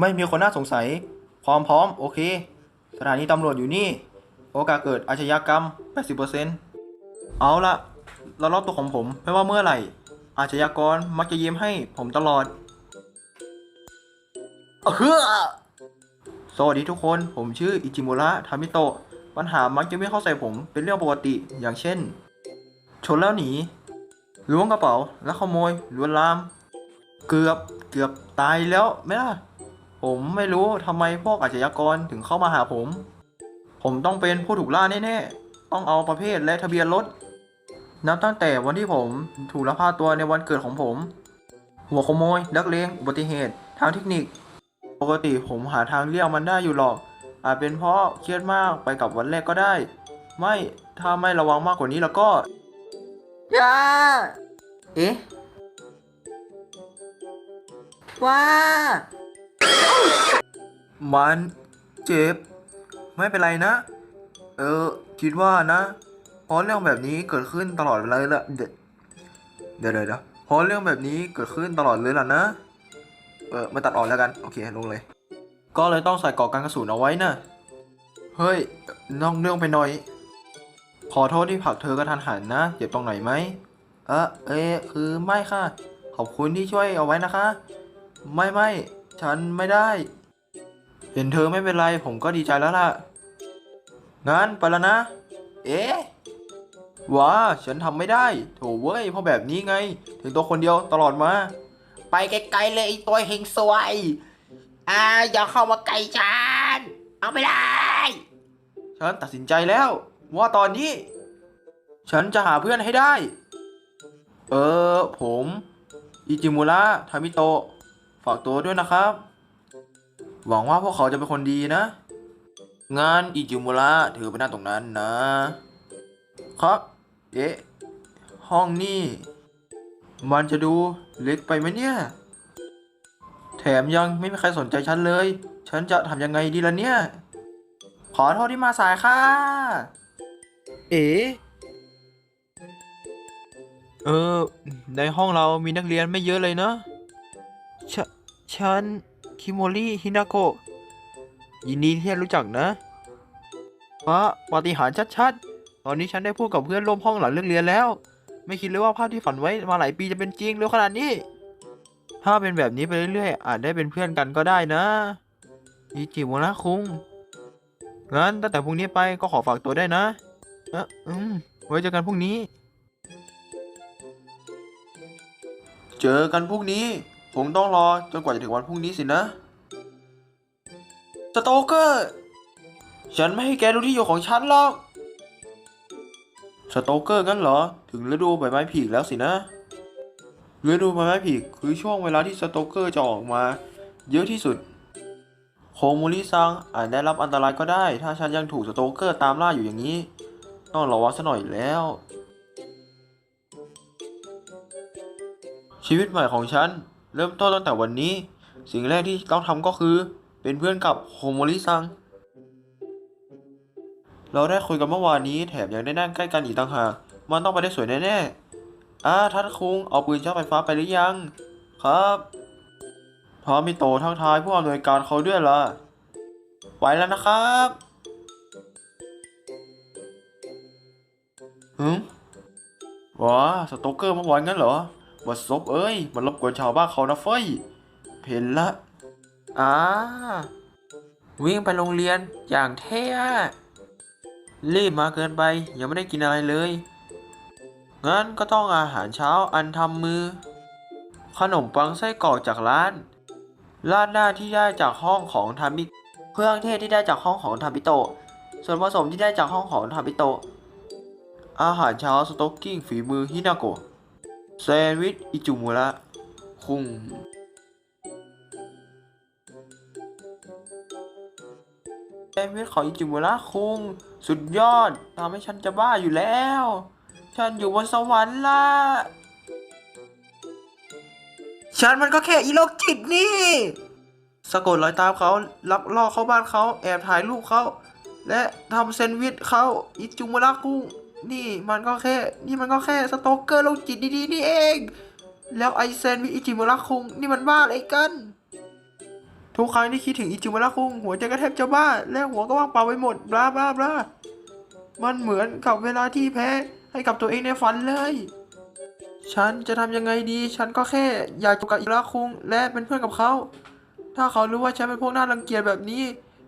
ไม่มีคนน่าสงสัย พร้อมพร้อมโอเค สถานีตำรวจอยู่นี่ โอกาสเกิดอาชญากรรม 80%เอาละเรารอบตัวของผมไม่ว่าเมื่อไหร่ อาชญากรมักจะยิ้มให้ผมตลอดเฮ้อสวัสดีทุกคน ผมชื่ออิจิมุระทามิโตะ ปัญหามักจะไม่เข้าใส่ผมเป็นเรื่องปกติ อย่างเช่น ชนแล้วหนี ล้วงกระเป๋า แล้วขโมยลวนลาม เกือบ เกือบตายแล้วไหมล่ะ ผมไม่รู้ทำไมพวกอาชญากรถึงเข้ามาหาผม ผมต้องเป็นผู้ถูกล่าแน่ๆ ต้องเอาประเภทและทะเบียนรถ นับตั้งแต่วันที่ผมถูกลักพาตัวในวันเกิดของผม หัวขโมยนักเลงอุบัติเหตุ ทางเทคนิค ปกติผมหาทางเลี่ยงมันได้อยู่หรอก อาจเป็นเพราะเครียดมากไปกับวันแรกก็ได้ ไม่ถ้าไม่ระวังมากกว่านี้แล้วก็ย่าเอ๊ะว้า มันเจ็บ ไม่เป็นไรนะ เออ คิดว่านะเพราะเรื่องแบบนี้เกิดขึ้นตลอดเลยละเดี๋ยวเดี๋ยวเดี๋ยวเดี๋ยวเพราะเรื่องแบบนี้เกิดขึ้นตลอดเลยล่ะนะ เออมาตัดออกแล้วกัน โอเค ลงเลย ก็เลยต้องใส่เกราะกันกระสุนเอาไว้นะเฮ้ยนอกเรื่องไปหน่อย ขอโทษที่ผลักเธอกระทันหันนะ เจ็บตรงไหนไหมเออเอ๊ะคือไม่ค่ะ ขอบคุณที่ช่วยเอาไว้นะคะ ไม่ไม่ ฉันไม่ได้ เห็นเธอไม่เป็นไรผมก็ดีใจแล้วล่ะ งั้นไปแล้วนะ เอ๊ะว้าฉันทำไม่ได้ โถเว้ยเพราะแบบนี้ไง ถึงตัวคนเดียวตลอดมา ไปไกลๆเลยไอ้ตัวเฮงซวย อ่าอย่าเข้ามาใกล้ฉัน เอาไม่ได้ ฉันตัดสินใจแล้ว ว่าตอนนี้ ฉันจะหาเพื่อนให้ได้ เออ ผม อิจิมุระ ทามิโตะ ฝากตัวด้วยนะครับ หวังว่าพวกเขาจะเป็นคนดีนะ งานอิจิมุระถือไปนั่งตรงนั้นนะ ครับ เอ๊ะ ห้องนี่ มันจะดูเล็กไปไหมเนี่ย แถมยังไม่มีใครสนใจฉันเลย ฉันจะทำยังไงดีล่ะเนี่ย ขอโทษที่มาสายค่ะ เอ๋เออ ในห้องเรามีนักเรียนไม่เยอะเลยเนาะ ฉฉัน คิโมริ ฮินาโกะ ยินดีที่ได้รู้จักนะฟ้าปาฏิหาริย์ชัดๆ ตอนนี้ฉันได้พูดกับเพื่อนร่วมห้องหลังเลิกเรียนแล้ว ไม่คิดเลยว่าภาพที่ฝันไว้มาหลายปีจะเป็นจริงเร็วขนาดนี้ ถ้าเป็นแบบนี้ไปเรื่อยๆ อาจได้เป็นเพื่อนกันก็ได้นะอิจิโมระคุง งั้นตั้งแต่พรุ่งนี้ไปก็ขอฝากตัวได้นะเอออืม ไว้เจอกันพรุ่งนี้ เจอกันพรุ่งนี้ ผมต้องรอจนกว่าจะถึงวันพรุ่งนี้สินะ สโตเกอร์ ฉันไม่ให้แกรู้ที่อยู่ของฉันหรอก สโตเกอร์งั้นเหรอ ถึงฤดูใบไม้ผลิแล้วสินะ ฤดูใบไม้ผลิคือช่วงเวลาที่สโตเกอร์จะออกมา เยอะที่สุด โคมูริซังอาจได้รับอันตรายก็ได้ ถ้าฉันยังถูกสโตเกอร์ตามล่าอยู่อย่างนี้ ต้องระวังซะหน่อยแล้วชีวิตใหม่ของฉัน เริ่มต้นตั้งแต่วันนี้ สิ่งแรกที่ต้องทำก็คือ เป็นเพื่อนกับโคโมริซัง เราได้คุยกันเมื่อวานนี้แถมยังได้นั่งใกล้กันอีกต่างหากมันต้องไปได้สวยแน่ๆอ่าท่านคุงเอาปืนช็อตไฟฟ้าไปหรือยัง ครับพร้อมมีโตทักทายผู้อำนวยการเขาด้วยล่ะไปแล้วนะครับหืมว้าสโตเกอร์เมื่อวานงั้นเหรอ วัดซบเอ้ยมันรบกวนชาวบ้านเขานะเฟ้ยเห็นละอ่าวิ่งไปโรงเรียนอย่างเท่รีบมาเกินไป ยังไม่ได้กินอะไรเลย งั้นก็ต้องอาหารเช้าอันทำมือ ขนมปังไส้กรอกจากร้านราดหน้าที่ได้จากห้องของทามิเครื่องเทศที่ได้จากห้องของทามิโตะส่วนผสมที่ได้จากห้องของทามิโตะอาหารเช้าสต็อกกิ้งฝีมือฮินาโกะ แซนด์วิชอิจูมุระคุงแซนด์วิชของอิจูมุระคุง สุดยอดทำให้ฉันจะบ้าอยู่แล้ว ฉันอยู่บนสวรรค์ละฉันมันก็แค่อีโรคจิตนี่สะกดรอยตามเขาลักล่อเข้าบ้านเขาแอบถ่ายรูปเขาและทำแซนด์วิชเขาอิจุมุระกุ้ง นี่มันก็แค่ นี่มันก็แค่สโตอกเกอร์โรคจิตดีๆนี่เอง แล้วไอแซนวิอิจิมุระคุงนี่มันบ้าอะไรกัน ทุกครั้งที่คิดถึงอิจิมุระคุงหัวใจก็แทบจะบ้า และหัวก็ว่างเปล่าไปหมดบลาบลาบลามันเหมือนกับเวลาที่แพ้ให้กับตัวเองในฝันเลย ฉันจะทำยังไงดี ฉันก็แค่อยากจะกับอิระคุงและเป็นเพื่อนกับเขา ถ้าเขารู้ว่าฉันเป็นพวกน่ารังเกียจแบบนี้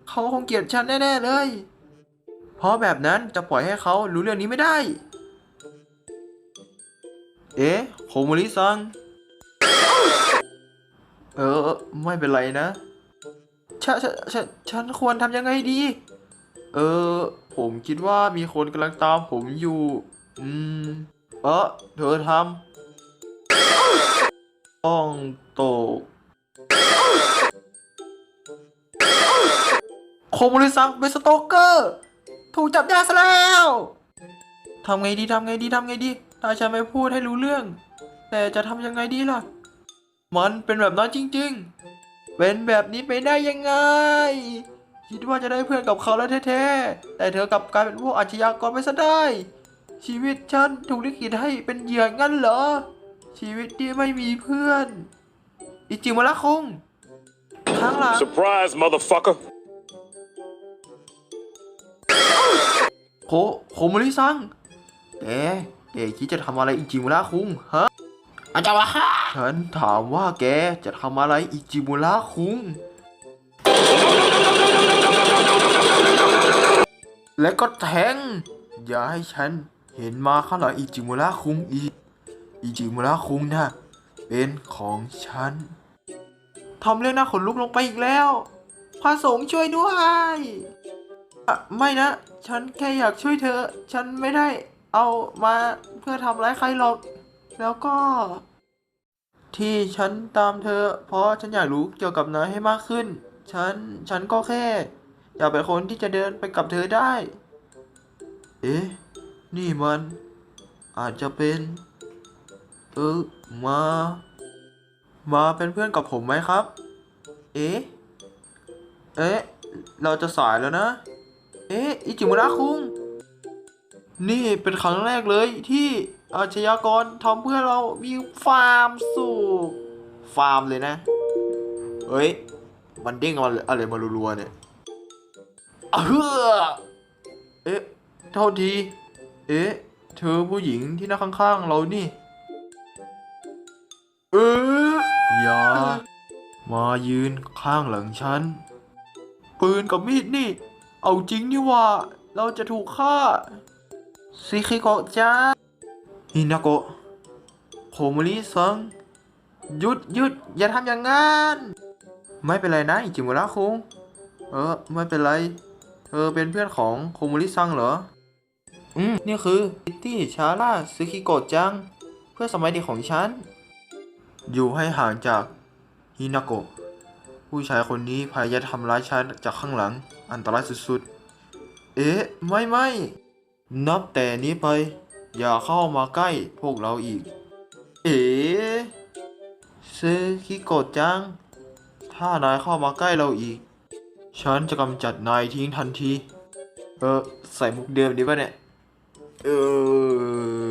เขาคงเกลียดฉันแน่ๆเลย เพราะแบบนั้นจะปล่อยให้เขารู้เรื่องนี้ไม่ได้ เอ๊ะโคโมริซัง เออ ไม่เป็นไรนะ ฉันฉันฉันฉันควรทำยังไงดี เออ ผมคิดว่ามีคนกำลังตามผมอยู่ อืม เออเธอทำต้องตกโคโมริซังเป็นสโตเกอร์ ถูกจับได้ซะแล้วทำไงดีทำไงดีทำไงดีถ้าฉันไม่พูดให้รู้เรื่อง แต่จะทำยังไงดีล่ะ มันเป็นแบบนั้นจริง ๆ เป็นแบบนี้ไปได้ยังไง คิดว่าจะได้เพื่อนกับเขาแล้วแท้ๆ แต่เธอกลับกลายเป็นพวกอาชญากรไปซะได้ ชีวิตฉันถูกลิขิตให้เป็นเหยื่องั้นเหรอ ชีวิตที่ไม่มีเพื่อน อิจิมาละคงข้งหลัง Surprise, motherfucker. โคโคโมริซังแกแกคิดจะทำอะไรอิจิมุระคุงฮะอาจารย์วะฉันถามว่าแกจะทำอะไรอิจิมุระคุงและก็แทง อย่าให้ฉันเห็นมาข้างหลังอิจิมุระคุงอีกอิจิมุระคุงนะ่ะเป็นของฉันทำเรื่องน่าขนลุกลงไปอีกแล้วพระสงฆ์ช่วยด้วย อะไม่นะ ฉันแค่อยากช่วยเธอ ฉันไม่ได้เอามาเพื่อทำร้ายใครหรอก แล้วก็ ที่ฉันตามเธอ เพราะฉันอยากรู้เกี่ยวกับนายให้มากขึ้น ฉัน ฉันก็แค่ อยากเป็นคนที่จะเดินไปกับเธอได้ เอ๊ะ นี่มัน อาจจะเป็น เออมา มาเป็นเพื่อนกับผมไหมครับ เอ๊ะ เอ๊ะ เราจะสายแล้วนะ เอ๊ะอิจิมุระคุง นี่เป็นครั้งแรกเลยที่อาชญากรทำเพื่อเรามีฟาร์มสุขฟาร์มเลยนะ เฮ้ย มันเด้งมาอะไรมารัวๆเนี่ยเฮ้อเอ๊ะเท่าที เอ๊ะ เธอผู้หญิงที่นั่งข้างๆเรานี่ เอออย่า มายืนข้างหลังฉัน ปืนกับมีดนี่ เอาจริงนี่ว่า เราจะถูกฆ่าซิคิโกะจ้าฮินาโกะโคโมริซังหยุดหยุดอย่าทำอย่างนั้น ไม่เป็นไรนะอิจิมุระคุงเออ ไม่เป็นไรเธอเป็นเพื่อนของโคโมริซังเหรอ อืม นี่คือคิตตี้ชาร่าซึคิโกะจัง เพื่อสมัยเด็กของฉัน อยู่ให้ห่างจากฮินาโกะผู้ชายคนนี้พยายามทำร้ายฉันจากข้างหลัง อันตรายสุดๆ เอ๊ะ ไม่ไม่นับแต่นี้ไป อย่าเข้ามาใกล้พวกเราอีก เอ๋ซึคิโกะจัง ถ้านายเข้ามาใกล้เราอีก ฉันจะกำจัดนายทิ้งทันที เออ ใส่มุกเดิมดีป่ะเนี่ย เออ